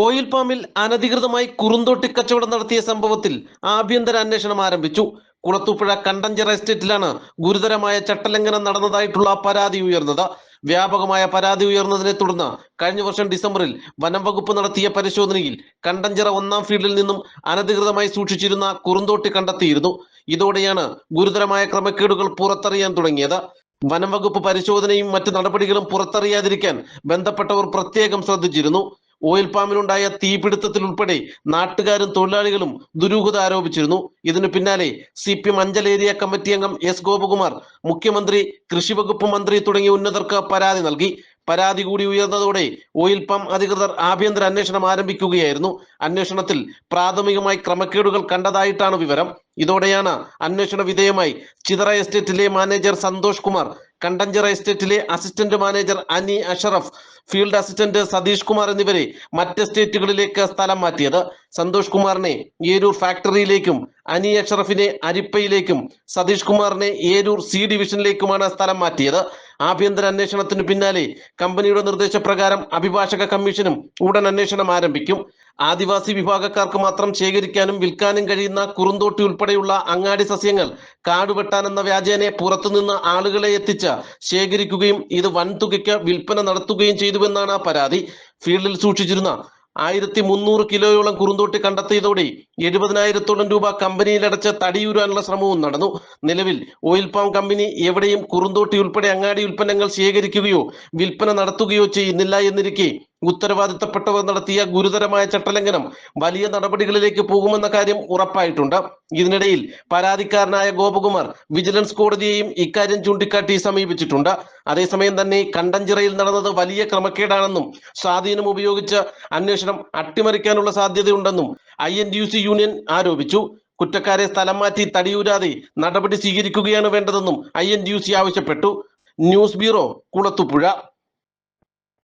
Oil പാമിൽ അനധികൃതമായി കുറുന്തോട്ടി കച്ചവടം നടത്തിയ സംഭവത്തിൽ ആഭ്യന്തര അന്വേഷണം ആരംഭിച്ചു. കുളത്തൂപ്പുഴ കണ്ടഞ്ചിറ എസ്റ്റേറ്റിലാണ് ഗുരുതരമായ ചട്ടലംഘനം നടന്നതായിട്ടുള്ള പരാതി ഉയർന്നത്. വ്യാപകമായ പരാതി ഉയർന്നതിനെ തുടർന്ന് കഴിഞ്ഞ വർഷം ഡിസംബറിൽ വനം വകുപ്പ് നടത്തിയ പരിശോധനയിൽ കണ്ടഞ്ചിറ ഒന്നാം ഫീൽഡിൽ നിന്നും അനധികൃതമായി സൂക്ഷിച്ചിരുന്ന കുറുന്തോട്ടി കണ്ടെത്തിയിരുന്നു. ഇതോടെയാണ് ഗുരുതരമായ ക്രമക്കേടുകൾ പുറത്തറിയാൻ തുടങ്ങിയത്. വനം വകുപ്പ് പരിശോധനയും മറ്റു നടപടികളും പുറത്തറിയാതിരിക്കാൻ ബന്ധപ്പെട്ടവർ പ്രത്യേകം ശ്രദ്ധിച്ചിരുന്നു. ഓയിൽ പാമ്പിലുണ്ടായ തീപിടുത്തത്തിൽ ഉൾപ്പെടെ നാട്ടുകാരും തൊഴിലാളികളും ദുരൂഹത ആരോപിച്ചിരുന്നു. ഇതിനു പിന്നാലെ C P M Anchal area committee അംഗം എസ് ഗോപകുമാർ മുഖ്യമന്ത്രി കൃഷിവകുപ്പ് മന്ത്രി തുടങ്ങിയ ഉന്നതർക്ക് പരാതി നൽകി. പരാതി കൂടി ഉയർന്നതോടെ ഓയിൽ പാം അധികൃതർ ആഭ്യന്തര അന്വേഷണം ആരംഭിക്കുകയായിരുന്നു. അന്വേഷണത്തിൽ പ്രാഥമികമായി ക്രമക്കേടുകൾ കണ്ടതായിട്ടാണ് വിവരം. ഇതോടെയാണ് അന്വേഷണ വിധേയമായി ചിതറ എസ്റ്റേറ്റിലെ മാനേജർ സന്തോഷ് കുമാർ കണ്ടഞ്ചിറ എസ്റ്റേറ്റിലെ assistant manager Ani Ashraf field assistant Satheesh Kumar എന്നിവരെ മറ്റ് എസ്റ്റേറ്റുകളിലേക്ക് സ്ഥലം മാറ്റിയത്. സന്തോഷ് കുമാറിനെ ഏരൂർ ഫാക്ടറിയിലേക്കും അനി അഷറഫിനെ അരിപ്പയിലേക്കും സതീഷ് കുമാറിനെ ഏരൂർ സി ഡിവിഷനിലേക്കുമാണ് സ്ഥലം മാറ്റിയത്. ആഭ്യന്തര അന്വേഷണത്തിന് പിന്നാലെ കമ്പനിയുടെ നിർദ്ദേശപ്രകാരം അഭിഭാഷക കമ്മീഷനും ഉടൻ അന്വേഷണം ആരംഭിക്കും. ആദിവാസി വിഭാഗക്കാർക്ക് മാത്രം ശേഖരിക്കാനും വിൽക്കാനും കഴിയുന്ന കുറുന്തോട്ടി ഉൾപ്പെടെയുള്ള അങ്ങാടി സസ്യങ്ങൾ കാടുവെട്ടാനെന്ന വ്യാജേനെ പുറത്തുനിന്ന് ആളുകളെ എത്തിച്ച് ശേഖരിക്കുകയും ഇത് വൻതുകയ്ക്ക് വിൽപ്പന നടത്തുകയും ചെയ്തുവെന്നാണ് പരാതി. ഫീൽഡിൽ സൂക്ഷിച്ചിരുന്ന ആയിരത്തി മുന്നൂറ് കിലോയോളം കുറുന്തോട്ടി കണ്ടെത്തിയതോടെ എഴുപതിനായിരത്തോളം രൂപ കമ്പനിയിൽ കമ്പനിയിലടച്ച് തടിയൂരാനുള്ള ശ്രമവും നടന്നു. നിലവിൽ ഓയിൽ പാം കമ്പനി എവിടെയും കുറുന്തോട്ടി ഉൾപ്പെടെ അങ്ങാടി ഉൽപ്പന്നങ്ങൾ ശേഖരിക്കുകയോ വിൽപ്പന നടത്തുകയോ ചെയ്യുന്നില്ല എന്നിരിക്കെ ഉത്തരവാദിത്തപ്പെട്ടവർ നടത്തിയ ഗുരുതരമായ ചട്ടലംഘനം വലിയ നടപടികളിലേക്ക് പോകുമെന്ന കാര്യം ഉറപ്പായിട്ടുണ്ട്. ഇതിനിടയിൽ പരാതിക്കാരനായ ഗോപകുമാർ വിജിലൻസ് കോടതിയെയും ഇക്കാര്യം ചൂണ്ടിക്കാട്ടി സമീപിച്ചിട്ടുണ്ട്. അതേസമയം തന്നെ കണ്ടഞ്ചിറയിൽ നടന്നത് വലിയ ക്രമക്കേടാണെന്നും സ്വാധീനം ഉപയോഗിച്ച് അന്വേഷണം അട്ടിമറിക്കാനുള്ള സാധ്യതയുണ്ടെന്നും I N U C union ആരോപിച്ചു. കുറ്റക്കാരെ സ്ഥലം മാറ്റി തടിയൂരാതെ നടപടി സ്വീകരിക്കുകയാണ് വേണ്ടതെന്നും ഐ എൻ യു സി ആവശ്യപ്പെട്ടു. News bureau Kulathupuzha.